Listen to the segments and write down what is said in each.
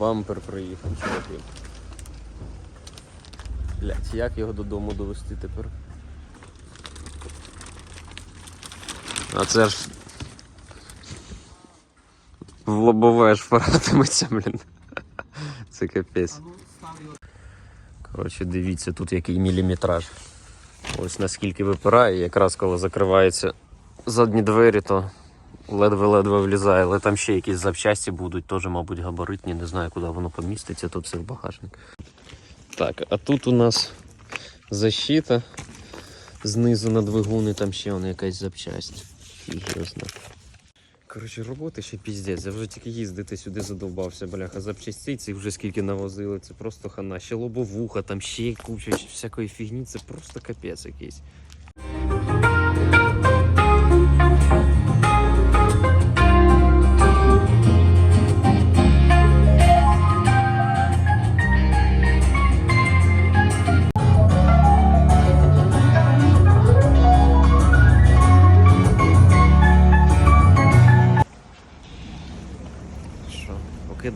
бампер приїхав, чуваки. Блять, як його додому довести тепер? А це ж. В лобове ж впиратиметься, блін. Це капець. Коротше, дивіться, тут який міліметраж. Ось наскільки випирає, якраз коли закриваються задні двері, то ледве-ледве влізає, але там ще якісь запчасті будуть, теж, мабуть, габаритні, не знаю, куди воно поміститься, тут це в багажник. Так, а тут у нас защита. Знизу на двигуни там ще вона якась запчасть. Фіг. Коротше, роботи ще піздець. Я вже тільки їздити сюди задовбався, бляха. Запчастей цих вже скільки навозили, це просто хана. Ще лобовуха, там ще куча всякої фігні, це просто капець якийсь.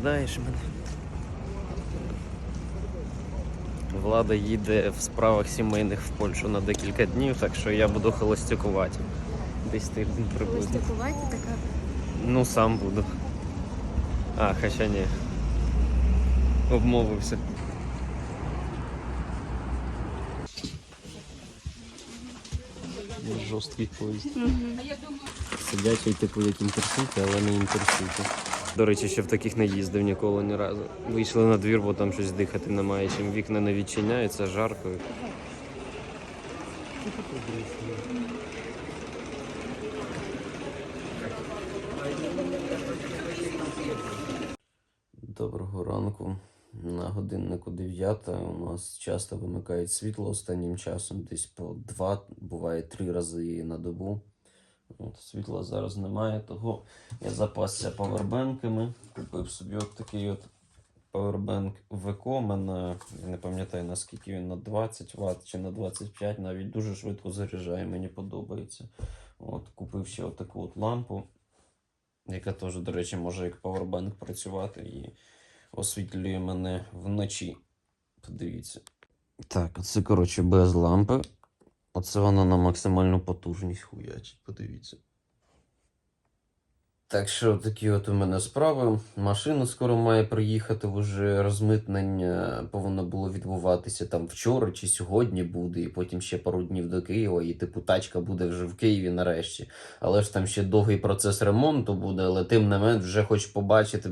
Покидаєш мене? Влада їде в справах сімейних в Польщу на декілька днів, так що я буду холостякувати. Десь тиждень приблизно. Стикувати така. Ну, сам буду. А, хоча ні. Обмовився. Жорсткий поїзд. Сидячий, типу, як інтерсіті, але не інтерсіті. До речі, ще в таких не їздив ніколи ні разу. Вийшли на двір, бо там щось дихати немає. Чим вікна не відчиняються, жарко. Доброго ранку. На годиннику 9 у нас часто вимикають світло останнім часом, десь по два, буває три рази на добу. От, світла зараз немає, того я запасся павербенками. Купив собі от такий от павербенк ВКО. Мене я не пам'ятаю наскільки він на 20 Вт чи на 25, навіть дуже швидко заряджає, мені подобається. От, купив ще от таку от лампу, яка теж, до речі, може як павербенк працювати і освітлює мене вночі. Подивіться. Так, це, коротше, без лампи. Оце вона на максимальну потужність хуячить, подивіться. Так що такі от у мене справи. Машина скоро має приїхати, вже розмитнення повинно було відбуватися там вчора чи сьогодні буде, і потім ще пару днів до Києва, і типу тачка буде вже в Києві нарешті. Але ж там ще довгий процес ремонту буде, але тим не менш вже хочу побачити,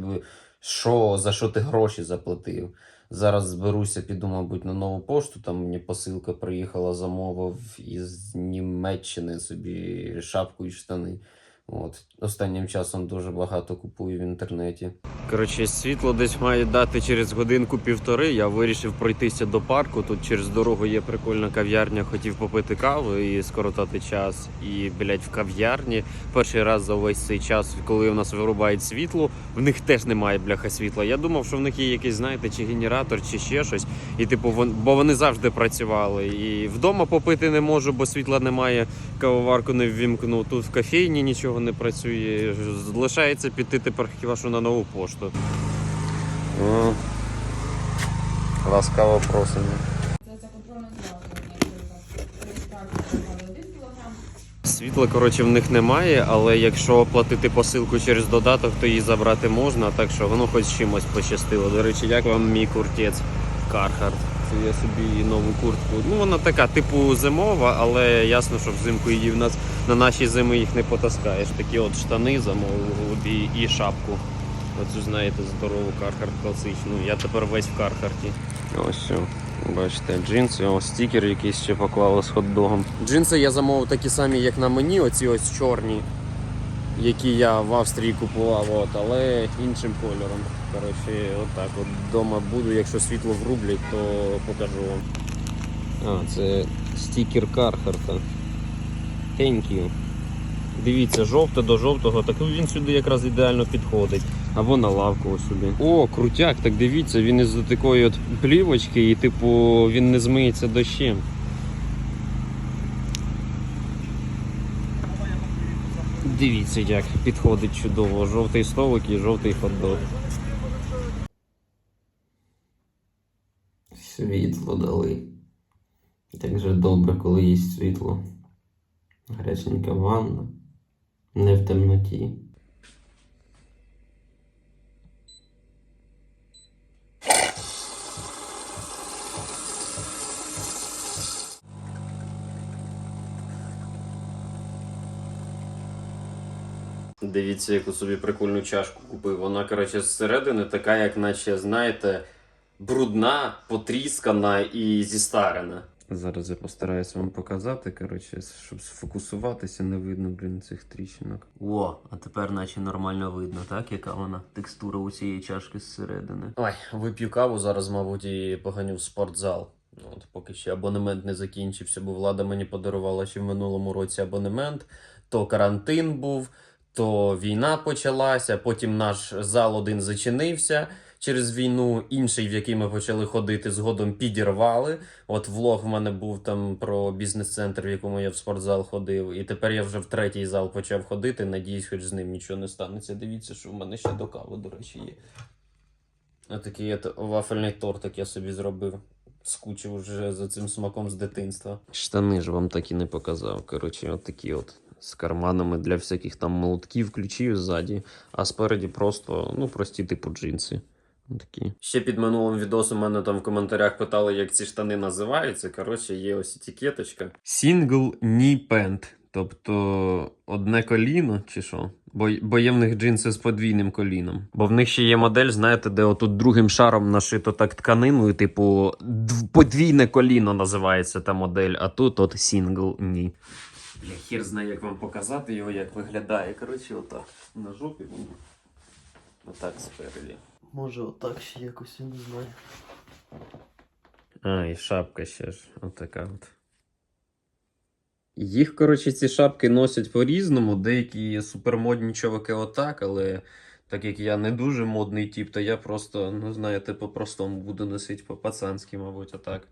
що, за що ти гроші заплатив. Зараз зберуся, піду, мабуть, на нову пошту. Там мені посилка приїхала, замовив із Німеччини собі шапку і штани. От. Останнім часом дуже багато купую в інтернеті. Коротше, світло десь має дати через годинку-півтори. Я вирішив пройтися до парку. Тут через дорогу є прикольна кав'ярня. Хотів попити каву і скоротати час. І, блядь, в кав'ярні перший раз за увесь цей час, коли у нас вирубають світло, в них теж немає бляха світла. Я думав, що в них є якийсь, знаєте, чи генератор, чи ще щось. І типу, вон, бо вони завжди працювали. І вдома попити не можу, бо світла немає, кавоварку не ввімкнув. Тут в кофейні нічого не працює. Лишається піти тепер хіба що на нову пошту. О, ласкаво просимо. Світла, коротше, в них немає, але якщо оплатити посилку через додаток, то її забрати можна, так що воно хоч чимось пощастило. До речі, як вам мій куртець Carhartt? Це я собі нову куртку. Ну, вона така, типу, зимова, але ясно, що взимку її в нас на нашій зими їх не потаскаєш. Такі от штани замовив і, і шапку. Оцю, знаєте, здорову Carhartt класичну. Я тепер весь в Кархарті. Ось все. Бачите, джинси, ось стікер якийсь ще поклали з хот-догом. Джинси я замовив такі самі, як на мені, оці ось чорні, які я в Австрії купував, от, але іншим кольором. Коротше, отак от вдома буду, якщо світло врублять, то покажу вам. А, це стікер Кархарта. Thank you. Дивіться, жовте до жовтого, так він сюди якраз ідеально підходить. Або на лавку ось сюди. О, крутяк, так дивіться, він із такої от плівочки і, типу, він не змиється дощем. Дивіться, як підходить чудово. Жовтий столик і жовтий хот-дог. Світло дали. Так же добре, коли є світло. Гаряченька ванна. Не в темноті. Дивіться, яку собі прикольну чашку купив. Вона, коротше, зсередини така, як наче, знаєте, брудна, потріскана і зістарена. Зараз я постараюся вам показати, коротше, щоб сфокусуватися, не видно, блін, цих тріщинок. О, а тепер наче нормально видно, так? Яка вона текстура у цієї чашки зсередини. Ой, вип'ю каву зараз, мабуть, і поганю в спортзал. Ну, От поки ще абонемент не закінчився, бо влада мені подарувала ще в минулому році абонемент, то карантин був, то війна почалася, потім наш зал один зачинився через війну, інший, в який ми почали ходити, згодом підірвали. От влог в мене був там про бізнес-центр, в якому я в спортзал ходив. І тепер я вже в третій зал почав ходити. Надіюсь, хоч з ним нічого не станеться. Дивіться, що в мене ще до кави, до речі, є. Отакий от вафельний тортик я собі зробив. Скучив вже за цим смаком з дитинства. Штани ж вам так і не показав. Коротше, от такі от з карманами для всяких там молотків, ключів ззаді, а спереді просто, ну, прості типу джинси. Такі. Ще під минулим відосом мене там в коментарях питали, як ці штани називаються. Коротше, є ось етикеточка. Single knee pant. Тобто одне коліно чи що? Бо, бо є в них джинси з подвійним коліном. Бо в них ще є модель, знаєте, де отут другим шаром нашито так тканиною, типу, дв- подвійне коліно називається та модель, а тут от single knee. Я хір знаю, як вам показати його, як виглядає. Коротше, отак. На жопі він. Отак спереді. Може отак ще якось, я не знаю. А, і шапка ще ж. Отака от. Їх, коротше, ці шапки носять по-різному. Деякі супермодні чуваки отак, але так як я не дуже модний тип, то я просто, ну знаєте, по-простому буду носити по-пацанськи, мабуть, отак.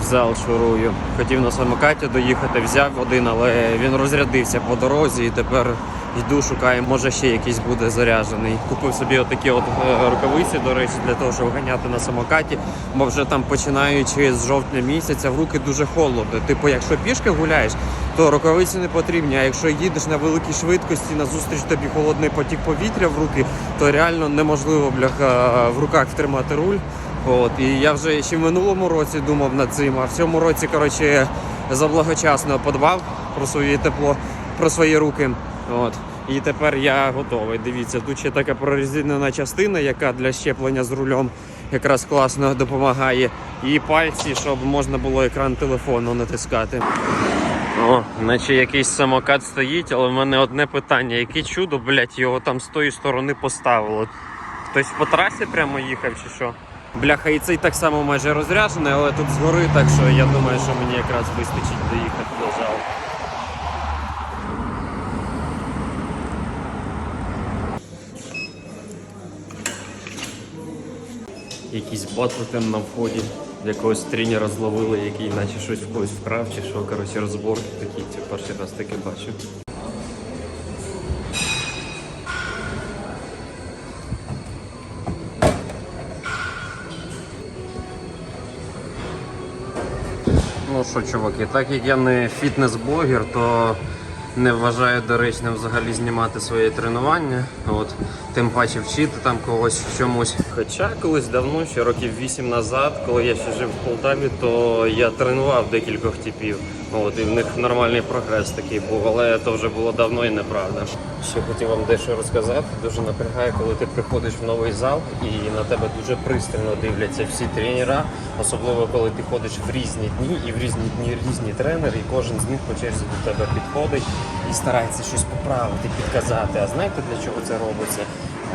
В зал шурую. Хотів на самокаті доїхати, взяв один, але він розрядився по дорозі і тепер йду, шукаю, може ще якийсь буде заряджений. Купив собі отакі от е, рукавиці, до речі, для того, щоб ганяти на самокаті. Бо вже там починаючи з жовтня місяця в руки дуже холодно. Типу, якщо пішки гуляєш, то рукавиці не потрібні. А якщо їдеш на великій швидкості, назустріч тобі холодний потік повітря в руки, то реально неможливо бляха в руках втримати руль. От, і я вже ще в минулому році думав над цим, а в цьому році, коротше, заблагочасно подбав про своє тепло, про свої руки. От. І тепер я готовий. Дивіться, тут ще така прорезинена частина, яка для щеплення з рулем якраз класно допомагає. І пальці, щоб можна було екран телефону натискати. О, наче якийсь самокат стоїть, але в мене одне питання: яке чудо, блядь, його там з тої сторони поставило? Хтось по трасі прямо їхав чи що? Бляха, і цей так само майже розряджений, але тут згори, так що я думаю, що мені якраз вистачить доїхати залу. Якийсь батлтен на вході. Якогось тренера зловили, який наче щось в когось вкрав чи що. Коротше, розборки такі, це перший раз таке бачу. Ну що, чуваки, так як я не фітнес-блогер, то не вважаю доречним взагалі знімати своє тренування. От, тим паче вчити там когось в чомусь. Хоча колись давно, ще років 8 назад, коли я ще жив в Полтаві, то я тренував декількох типів. От, і в них нормальний прогрес такий був, але це вже було давно і неправда. Ще хотів вам дещо розказати. Дуже напрягає, коли ти приходиш в новий зал і на тебе дуже пристально дивляться всі тренера, особливо коли ти ходиш в різні дні і в різні дні різні тренери, і кожен з них по черзі до тебе підходить і старається щось поправити, підказати. А знаєте для чого це робиться?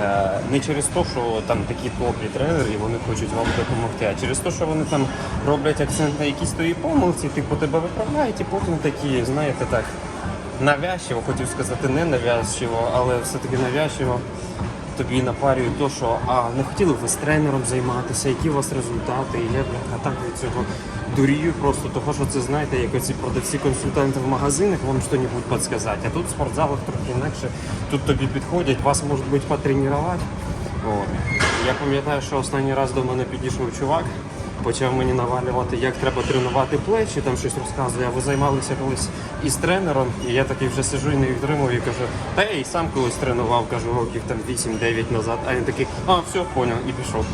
Е, Не через те, що там такі топлі тренери і вони хочуть вам допомогти, а через те, що вони там роблять акцент на якісь твої помилці, типу тебе виправляють, і потім такі, знаєте, так навязчиво, хотів сказати не навязчиво, але все-таки навязчиво тобі напарюють то, що а не хотіли ви з тренером займатися, які у вас результати, і я бляха, так від цього дурію просто того, що це знаєте, як оці продавці консультанти в магазинах вам щось підказати. А тут в спортзалах трохи інакше. Тут тобі підходять, вас можуть бути потренувати. От. Я пам'ятаю, що останній раз до мене підійшов чувак почав мені навалювати, як треба тренувати плечі, там щось розказує. А ви займалися колись із тренером, і я такий вже сижу і не відтримую і кажу, та я і сам колись тренував, кажу, років там 8-9 назад. А він такий, а, все, поняв, і пішов.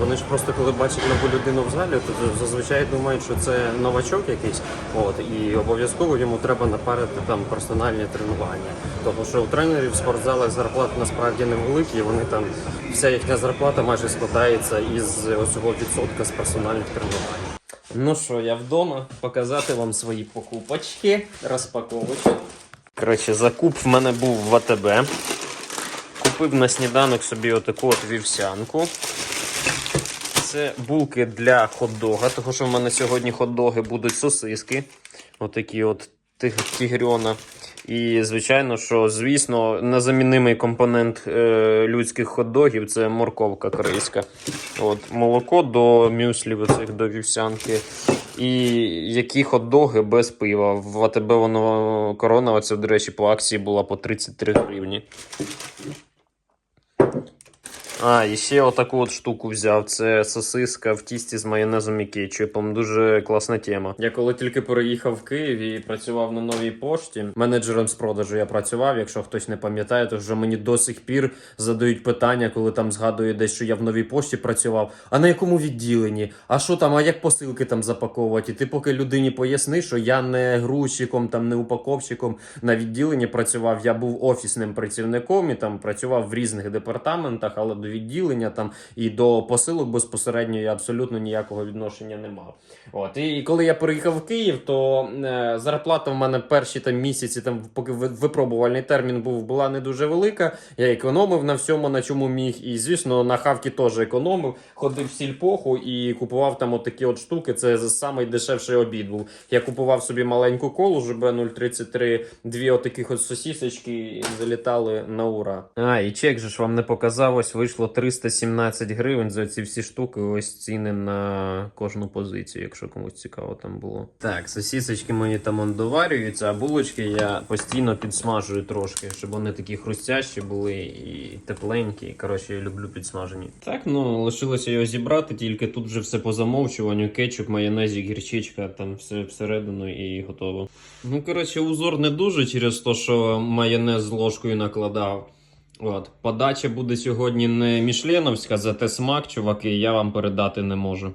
Вони ж просто коли бачать нову людину в залі, то зазвичай думають, що це новачок якийсь, от і обов'язково йому треба напарити там персональні тренування. Тому що у тренерів в спортзалах зарплати насправді невеликі, вони там вся їхня зарплата майже складається із цього відсотка з персональних тренувань. Ну що, я вдома показати вам свої покупочки, розпаковочок. Коротше, закуп в мене був в АТБ. Купив на сніданок собі отаку от вівсянку. Це булки для хот-дога, тому що в мене сьогодні хот-доги будуть сосиски. Отакі от тиг- тігрьона. І, звичайно, що, звісно, незамінимий компонент е, людських хот-догів це морковка корейська. От, молоко до мюслів, оцих, до вівсянки. І які хот-доги без пива. В АТБ воно корона, оце, до речі, по акції була по 33 гривні. А, і ще отаку от штуку взяв. Це сосиска в тісті з майонезом і кетчупом. Дуже класна тема. Я коли тільки переїхав в Київ і працював на новій пошті, менеджером з продажу я працював. Якщо хтось не пам'ятає, то вже мені до сих пір задають питання, коли там згадую десь, що я в новій пошті працював. А на якому відділенні? А що там? А як посилки там запаковувати? І ти поки людині поясни, що я не грузчиком, там не упаковщиком на відділенні працював. Я був офісним працівником і там працював в різних департаментах, але до відділення там і до посилок безпосередньо я абсолютно ніякого відношення не мав. От і коли я приїхав в Київ, то е, зарплата в мене перші там місяці, там поки випробувальний термін був, була не дуже велика. Я економив на всьому, на чому міг. І звісно, на хавки теж економив. Ходив в сільпоху і купував там отакі от штуки. Це самий дешевший обід був. Я купував собі маленьку колу, ЖБ 033, дві отаких от сосісочки залітали на ура. А, і чек же ж вам не показав, ось вийшло 317 гривень за ці всі штуки. Ось ціни на кожну позицію, якщо комусь цікаво там було. Так, сосісочки мені там доварюються, а булочки я постійно підсмажую трошки, щоб вони такі хрустящі були і тепленькі. Коротше, я люблю підсмажені. Так, ну лишилося його зібрати, тільки тут вже все по замовчуванню, кетчуп, майонезик, гірчичка, там все всередину і готово. Ну, коротше, узор не дуже через те, що майонез з ложкою накладав. От, подача буде сьогодні не мішленовська, зате смак, чуваки, я вам передати не можу.